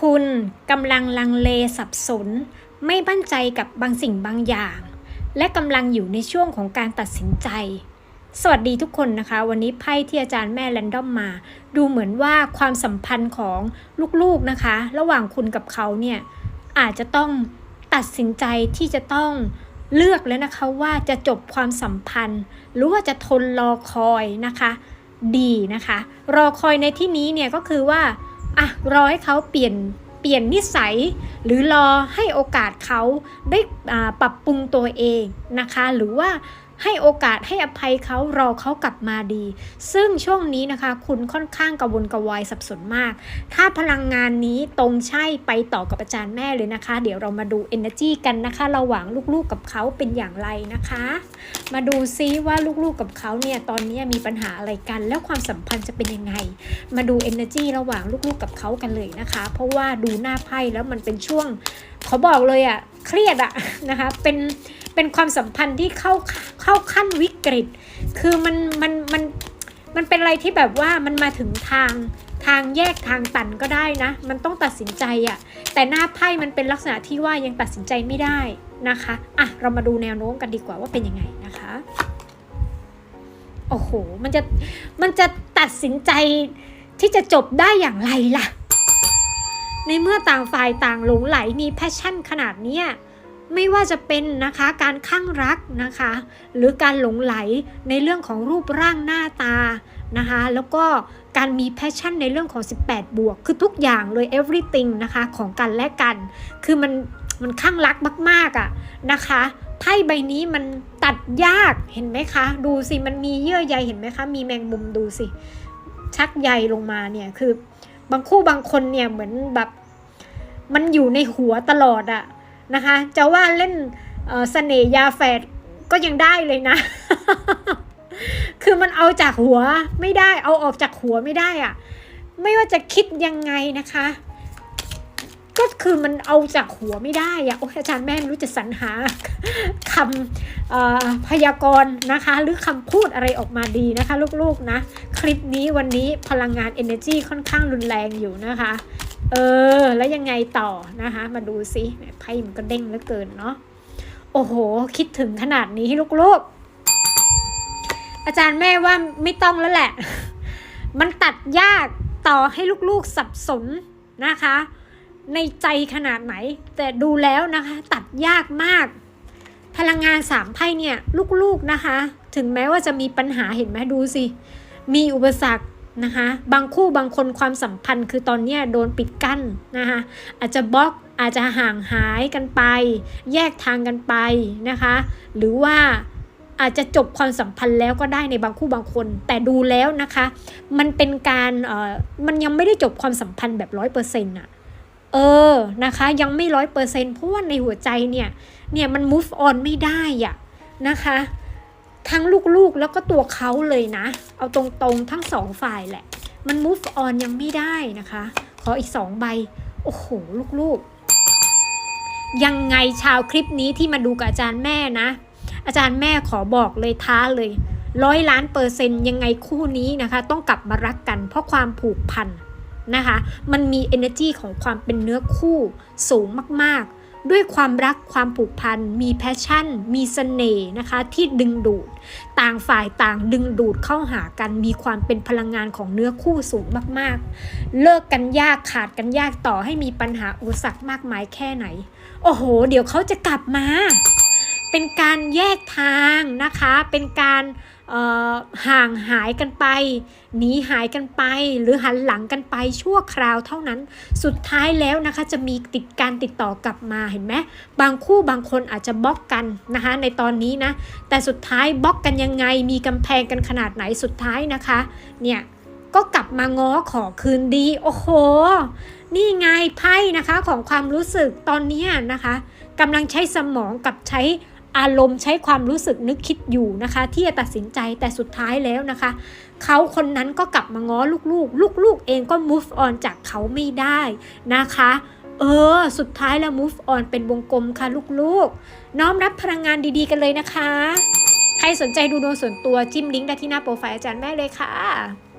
คุณกำลังลังเลสับสน ไม่มั่นใจกับบางสิ่งบางอย่าง และกำลังอยู่ในช่วงของการตัดสินใจ สวัสดีทุกคนนะคะ วันนี้ไพ่ที่อาจารย์แม่แรนดอมมา ดูเหมือนว่าความสัมพันธ์ของลูกๆนะคะ ระหว่างคุณกับเขาเนี่ยอาจจะต้องตัดสินใจที่จะต้องเลือกแล้วนะคะว่าจะจบความสัมพันธ์ หรือว่าจะทนรอคอยนะคะ ดีนะคะ รอคอยในที่นี้เนี่ยก็คือว่า อะรอให้เขาเปลี่ยนเปลี่ยนนิสัย หรือรอให้โอกาสเขาได้ปรับปรุงตัวเองนะคะ หรือว่า ให้โอกาสให้อภัยเขารอเขากลับมาดี ซึ่งช่วงนี้นะคะ คุณค่อนข้างกระวนกระวายสับสนมาก ถ้าพลังงานนี้ตรงใช่ไปต่อกับอาจารย์แม่เลยนะคะ เดี๋ยวเรามาดู energy กันนะคะระหว่างลูกๆกับเขาเป็นอย่างไรนะคะ มาดูซิว่าลูกๆกับเขาเนี่ยตอนนี้มีปัญหาอะไรกัน แล้วความสัมพันธ์จะเป็นยังไง มาดู energy ระหว่างลูกๆกับเขากันเลยนะคะ เพราะว่าดูหน้าไพ่แล้วมันเป็นช่วงเขาบอกเลยอะเครียดอะนะคะเป็น เป็นความสัมพันธ์ที่เข้าเข้าขั้นวิกฤต คือมันมันมันมันเป็นอะไรที่แบบว่ามันมาถึงทางทางแยกทางตันก็ได้นะ มันต้องตัดสินใจอะแต่หน้าไพ่มันเป็นลักษณะที่ว่ายังตัดสินใจไม่ได้นะคะอะเรามาดูแนวโน้มกันดีกว่าว่าเป็นยังไงนะคะโอ้โห มันจะ มันจะตัดสินใจที่จะจบได้อย่างไรล่ะ ในเมื่อต่างฝ่ายต่างหลงไหลมีแพชชั่นขนาดเนี้ย ไม่ว่าจะเป็นนะคะการข้างรักนะคะ หรือการหลงไหลในเรื่องของรูปร่างหน้าตานะคะแล้วก็การมีแพชชั่นในเรื่องของ 18 บวก คือทุกอย่างเลย everything นะคะของกันและกัน คือมันมันข้างรักมาก ๆอะ่ะนะคะไพ่ใบนี้มันตัดยากเห็นไหมคะ ดูสิมันมีเยื่อใยเห็นไหมคะ มีแมงมุมดูสิ ชักใยลงมาเนี่ยคือบางคู่บางคนเนี่ยเหมือนแบบ มันอยู่ในหัวตลอดอะ นะคะ จะว่าเล่นเสน่ยาแฝดก็ยังได้เลยนะ คือมันเอาจากหัวไม่ได้ เอาออกจากหัวไม่ได้อะไม่ว่าจะคิดยังไงนะคะ ก็คือมันเอาจากหัวไม่ได้อะโอ้อาจารย์แม่ไม่รู้จะสรรหาคำพยากรณ์นะคะ หรือคำพูดอะไรออกมาดีนะคะ ลูกๆนะ คลิปนี้วันนี้พลังงาน energy ค่อนข้างรุนแรงอยู่นะคะ เออ แล้วยังไงต่อนะคะ มาดูซิไพ่มันก็เด้งเหลือเกินเนาะโอ้โห คิดถึงขนาดนี้ลูกๆ อาจารย์แม่ว่าไม่ต้องแล้วแหละ มันตัดยากต่อให้ลูกๆสับสนนะคะ ในใจขนาดไหน แต่ดูแล้วนะคะ ตัดยากมาก พลังงานสามไพ่เนี่ย ลูกๆนะคะ ถึงแม้ว่าจะมีปัญหาเห็นไหมดูสิ มีอุปสรรค นะคะบางคู่บางคนความสัมพันธ์คือตอนนี้โดนปิดกั้นนะคะอาจจะบล็อกอาจจะห่างหายกันไป แยกทางกันไปนะคะ หรือว่าอาจจะจบความสัมพันธ์แล้วก็ได้ในบางคู่บางคน แต่ดูแล้วนะคะ มันเป็นการเอ่อมันยังไม่ได้จบความสัมพันธ์แบบร้อยเปอร์เซ็นต์อะเออนะคะยังไม่ร้อยเปอร์เซ็นต์เพราะว่าในหัวใจเนี่ยเนี่ยมัน move on ไม่ได้อะนะคะ ทั้งลูกๆแล้วก็ตัวเขาเลยนะ เอาตรงๆทั้งสองฝ่ายแหละ มัน move on ยังไม่ได้นะคะ ขออีกสองใบ โอ้โห ลูกๆ ยังไงชาวคลิปนี้ที่มาดูกับอาจารย์แม่นะ อาจารย์แม่ขอบอกเลยท้าเลยร้อยล้านเปอร์เซ็นต์ยังไงคู่นี้นะคะ ต้องกลับมารักกันเพราะความผูกพันนะคะ มันมี energy ของความเป็นเนื้อคู่สูงมากๆ ด้วยความรักความผูกพัน มีแพชชั่น มีเสน่ห์นะคะ ที่ดึงดูด ต่างฝ่ายต่างดึงดูดเข้าหากัน มีความเป็นพลังงานของเนื้อคู่สูงมากๆ เลิกกันยากขาดกันยากต่อให้มีปัญหาอุปสรรคมากมายแค่ไหน โอ้โห เดี๋ยวเขาจะกลับมา เป็นการแยกทางนะคะ เป็นการห่างหายกันไป หนีหายกันไป หรือหันหลังกันไปชั่วคราวเท่านั้น สุดท้ายแล้วนะคะจะมีติดการติดต่อกลับมาเห็นไหมบางคู่บางคนอาจจะบล็อกกันนะคะในตอนนี้นะ แต่สุดท้ายบล็อกกันยังไง มีกำแพงกันขนาดไหนสุดท้ายนะคะ เนี่ยก็กลับมาง้อขอคืนดี โอ้โห นี่ไงไพ่นะคะของความรู้สึกตอนนี้นะคะกำลังใช้สมองกับใช้ อารมณ์ใช้ความรู้สึกนึกคิดอยู่นะคะ ที่จะตัดสินใจแต่สุดท้ายแล้วนะคะเขาคนนั้นก็กลับมาง้อลูกๆ ลูกๆ เองก็ move on จากเขาไม่ได้นะคะเออ สุดท้ายแล้ว move on เป็นวงกลมค่ะลูกๆ น้อมรับพลังงานดีๆกันเลยนะคะ ใครสนใจดูดวงส่วนตัวจิ้มลิงก์ได้ที่หน้าโปรไฟล์อาจารย์แม่เลยค่ะ